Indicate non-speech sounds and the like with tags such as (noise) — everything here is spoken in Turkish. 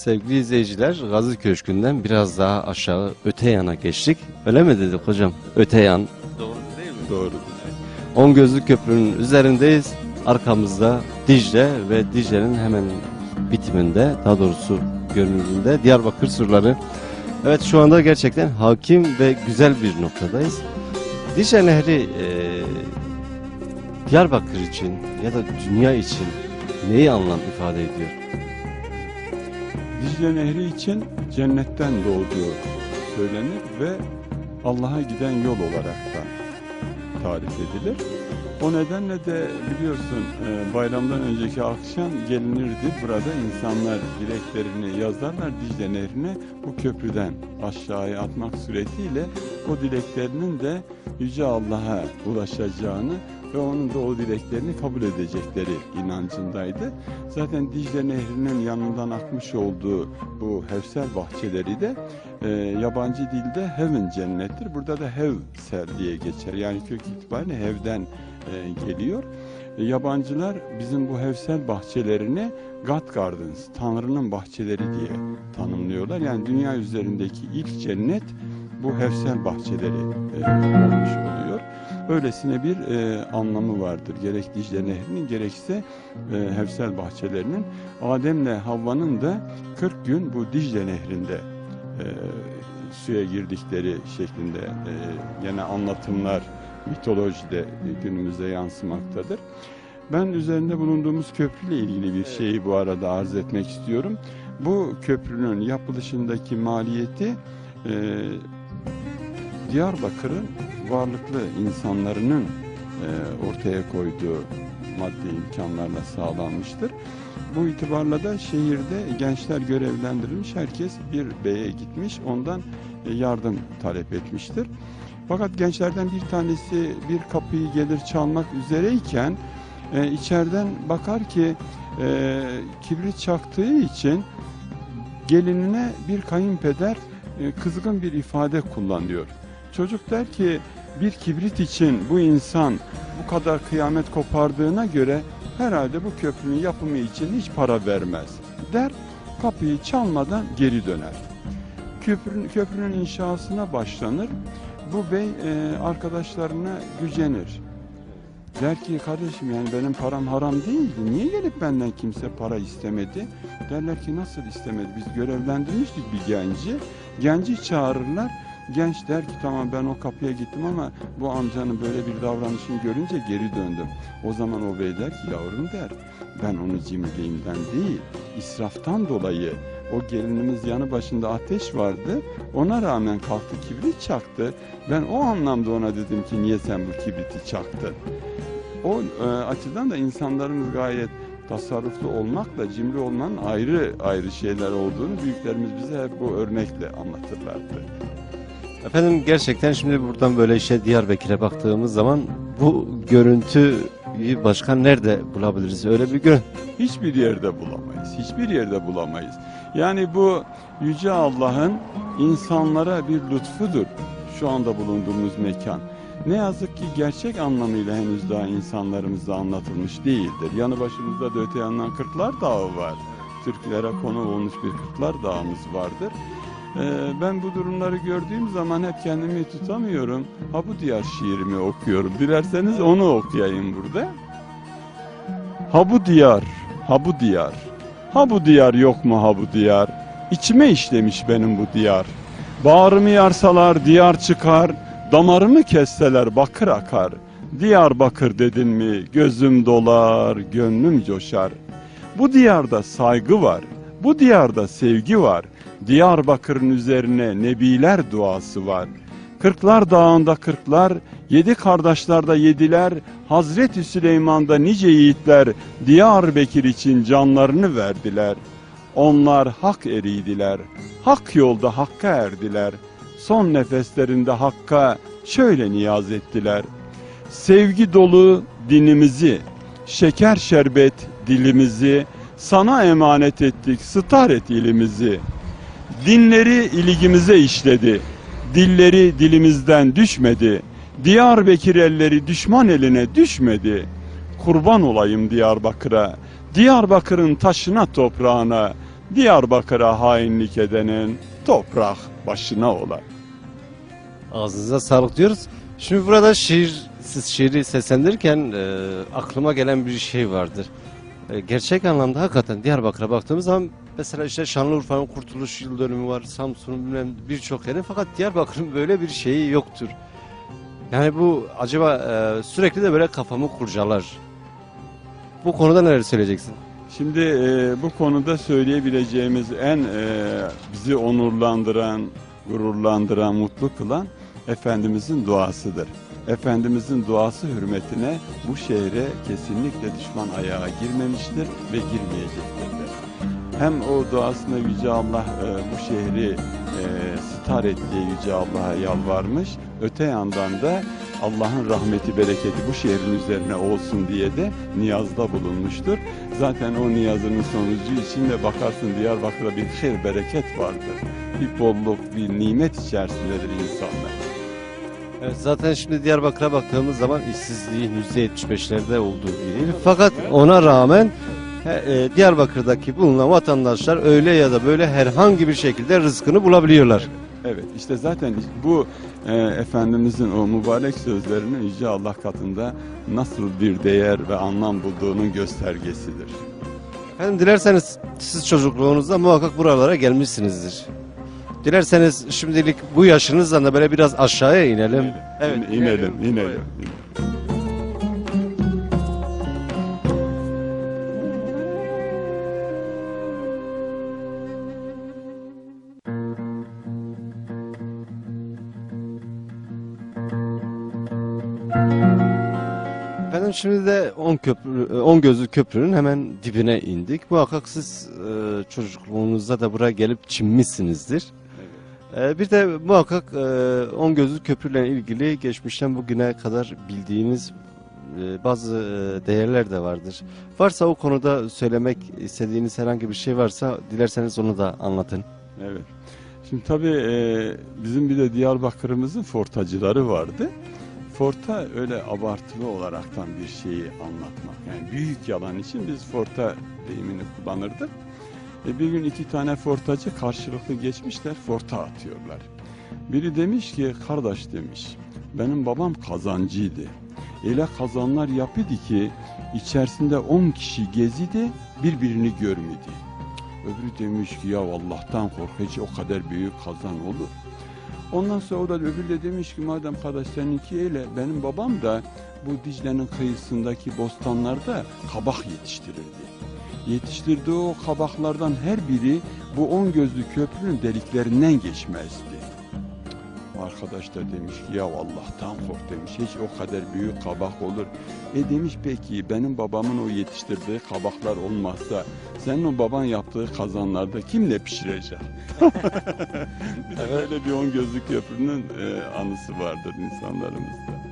Sevgili izleyiciler, Gazi Köşkü'nden biraz daha aşağı öte yana geçtik. Öyle mi dedik hocam? Öte yan. Doğru değil mi? Doğrudur. On Gözlü Köprü'nün üzerindeyiz. Arkamızda Dicle ve Dicle'nin hemen bitiminde, daha doğrusu görünümünde Diyarbakır surları. Evet şu anda gerçekten hakim ve güzel bir noktadayız. Dicle Nehri e, Diyarbakır için ya da dünya için neyi anlam ifade ediyor? Dicle Nehri için cennetten doğduğu söylenir ve Allah'a giden yol olarak da tarif edilir. O nedenle de biliyorsun e, bayramdan önceki akşam gelinirdi. Burada insanlar dileklerini yazarlar Dicle Nehri'ne bu köprüden aşağıya atmak suretiyle o dileklerinin de Yüce Allah'a ulaşacağını ve onun da o dileklerini kabul edecekleri inancındaydı. Zaten Dicle Nehri'nin yanından akmış olduğu bu Hevsel bahçeleri de e, yabancı dilde Heaven cennettir. Burada da Hevsel diye geçer. Yani kök itibariyle Hev'den e, geliyor. E, yabancılar bizim bu Hevsel bahçelerini God Gardens, Tanrı'nın bahçeleri diye tanımlıyorlar. Yani dünya üzerindeki ilk cennet bu Hevsel bahçeleri e, olmuş oluyor. Öylesine bir e, anlamı vardır. Gerek Dicle Nehri'nin gerekse e, Hevsel bahçelerinin. Adem'le Havva'nın da 40 gün bu Dicle Nehri'nde e, suya girdikleri şeklinde e, yine anlatımlar mitolojide e, günümüze yansımaktadır. Ben üzerinde bulunduğumuz köprüyle ilgili bir şeyi bu arada arz etmek istiyorum. Bu köprünün yapılışındaki maliyeti e, Diyarbakır'ın varlıklı insanların e, ortaya koyduğu maddi imkanlarla sağlanmıştır. Bu itibarla da şehirde gençler görevlendirilmiş. Herkes bir beye gitmiş. Ondan yardım talep etmiştir. Fakat gençlerden bir tanesi bir kapıyı gelir çalmak üzereyken e, içeriden bakar ki e, kibrit çaktığı için gelinine bir kayınpeder e, kızgın bir ifade kullanıyor. Çocuk der ki bir kibrit için bu insan bu kadar kıyamet kopardığına göre herhalde bu köprünün yapımı için hiç para vermez der kapıyı çalmadan geri döner. Köprünün, köprünün inşasına başlanır. Bu bey e, arkadaşlarına gücenir. Der ki kardeşim yani benim param haram değildi. Niye gelip benden kimse para istemedi? Derler ki nasıl istemedi? Biz görevlendirmiştik bir genci. Genci çağırırlar. Genç der ki tamam ben o kapıya gittim ama bu amcanın böyle bir davranışını görünce geri döndüm. O zaman o bey der ki yavrum der ben onu cimriliğimden değil israftan dolayı o gelinimiz yanı başında ateş vardı. Ona rağmen kalktı kibrit çaktı. Ben o anlamda ona dedim ki niye sen bu kibriti çaktın? O e, açıdan da insanlarımız gayet tasarruflu olmakla cimri olmanın ayrı ayrı şeyler olduğunu büyüklerimiz bize hep bu örnekle anlatırlardı. Efendim gerçekten şimdi buradan böyle işte Diyarbakır'a baktığımız zaman bu görüntüyü başka nerede bulabiliriz? Öyle bir görüntü. Hiçbir yerde bulamayız. Hiçbir yerde bulamayız. Yani bu Yüce Allah'ın insanlara bir lütfudur şu anda bulunduğumuz mekan. Ne yazık ki gerçek anlamıyla henüz daha insanlarımıza anlatılmış değildir. Yanı başımızda da öte yandan Kırklar Dağı var. Türklere konu olmuş bir Kırklar Dağımız vardır. Ee, ben bu durumları gördüğüm zaman hep kendimi tutamıyorum. Ha bu diyar şiirimi okuyorum. Dilerseniz onu okuyayım burada. Ha bu diyar, ha bu diyar. Ha bu diyar yok mu ha bu diyar? İçime işlemiş benim bu diyar. Bağrımı yarsalar diyar çıkar, damarımı kesseler bakır akar. Diyarbakır dedin mi gözüm dolar, gönlüm coşar. Bu diyarda saygı var, bu diyarda sevgi var. Diyarbakır'ın üzerine nebiler duası var. Kırklar dağında kırklar, yedi kardeşlerde yediler, Hazreti Süleyman'da nice yiğitler Diyarbakır için canlarını verdiler. Onlar hak eriydiler, hak yolda hakka erdiler. Son nefeslerinde hakka şöyle niyaz ettiler. Sevgi dolu dinimizi, şeker şerbet dilimizi, sana emanet ettik, star et ilimizi. Dinleri iligimize işledi. Dilleri dilimizden düşmedi. Diyarbakır elleri düşman eline düşmedi. Kurban olayım Diyarbakır'a. Diyarbakır'ın taşına toprağına. Diyarbakır'a hainlik edenin toprak başına ola. Ağzınıza sağlık diyoruz. Şimdi burada şiir, siz şiiri seslendirirken e, aklıma gelen bir şey vardır. E, gerçek anlamda hakikaten Diyarbakır'a baktığımız zaman mesela işte Şanlıurfa'nın kurtuluş yıl dönümü var, Samsun'un bilmem birçok yerin fakat Diyarbakır'ın böyle bir şeyi yoktur. Yani bu acaba e, sürekli de böyle kafamı kurcalar. Bu konuda neler söyleyeceksin? Şimdi e, bu konuda söyleyebileceğimiz en e, bizi onurlandıran, gururlandıran, mutlu kılan Efendimizin duasıdır. Efendimizin duası hürmetine bu şehre kesinlikle düşman ayağa girmemiştir ve girmeyecektir. Hem o duasına Yüce Allah e, bu şehri e, sitar ettiği Yüce Allah'a yalvarmış. Öte yandan da Allah'ın rahmeti, bereketi bu şehrin üzerine olsun diye de niyazda bulunmuştur. Zaten o niyazının sonucu içinde bakarsın Diyarbakır'da bir hayır bereket vardır. Bir bolluk, bir nimet içerisindedir insanlar. Evet, zaten şimdi Diyarbakır'a baktığımız zaman işsizliğin %75'lerde olduğu bilinir. Fakat ona rağmen e, Diyarbakır'daki bulunan vatandaşlar öyle ya da böyle herhangi bir şekilde rızkını bulabiliyorlar. Evet işte zaten bu e, Efendimizin o mübarek sözlerinin Yüce Allah katında nasıl bir değer ve anlam bulduğunun göstergesidir. Efendim dilerseniz siz çocukluğunuzda muhakkak buralara gelmişsinizdir. Dilerseniz şimdilik bu yaşınızdan da böyle biraz aşağıya inelim. Evet, inelim, inelim. Efendim şimdi de 10 köprü 10 gözlü köprünün hemen dibine indik. Muhakkak siz e, çocukluğunuzda da buraya gelip çinmişsinizdir. E, bir de muhakkak e, 10 gözlü köprüyle ilgili geçmişten bugüne kadar bildiğiniz e, bazı e, değerler de vardır. Varsa o konuda söylemek istediğiniz herhangi bir şey varsa dilerseniz onu da anlatın. Evet. Şimdi tabii e, bizim bir de Diyarbakır'ımızın fortacıları vardı. Forta öyle abartılı olaraktan bir şeyi anlatmak. Yani büyük yalan için biz forta deyimini kullanırdık. E, bir gün iki tane fortacı karşılıklı geçmişler, forta atıyorlar. Biri demiş ki, kardeş demiş, benim babam kazancıydı. Öyle kazanlar yapıyordu ki içerisinde 10 kişi gezidi, birbirini görmedi. Öbürü demiş ki ya Allah'tan kork hiç o kadar büyük kazan olur. Ondan sonra o da öbürü de demiş ki madem kardeş seninki öyle benim babam da bu Dicle'nin kıyısındaki bostanlarda kabak yetiştirirdi. Yetiştirdiği o kabaklardan her biri bu on gözlü köprünün deliklerinden geçmezdi. Arkadaş da demiş ki ya Allah'tan kork demiş hiç o kadar büyük kabak olur. E demiş peki benim babamın o yetiştirdiği kabaklar olmazsa senin o baban yaptığı kazanlarda kimle pişirecek? Bir (laughs) de (laughs) Böyle bir on gözlü köprünün e, anısı vardır insanlarımızda.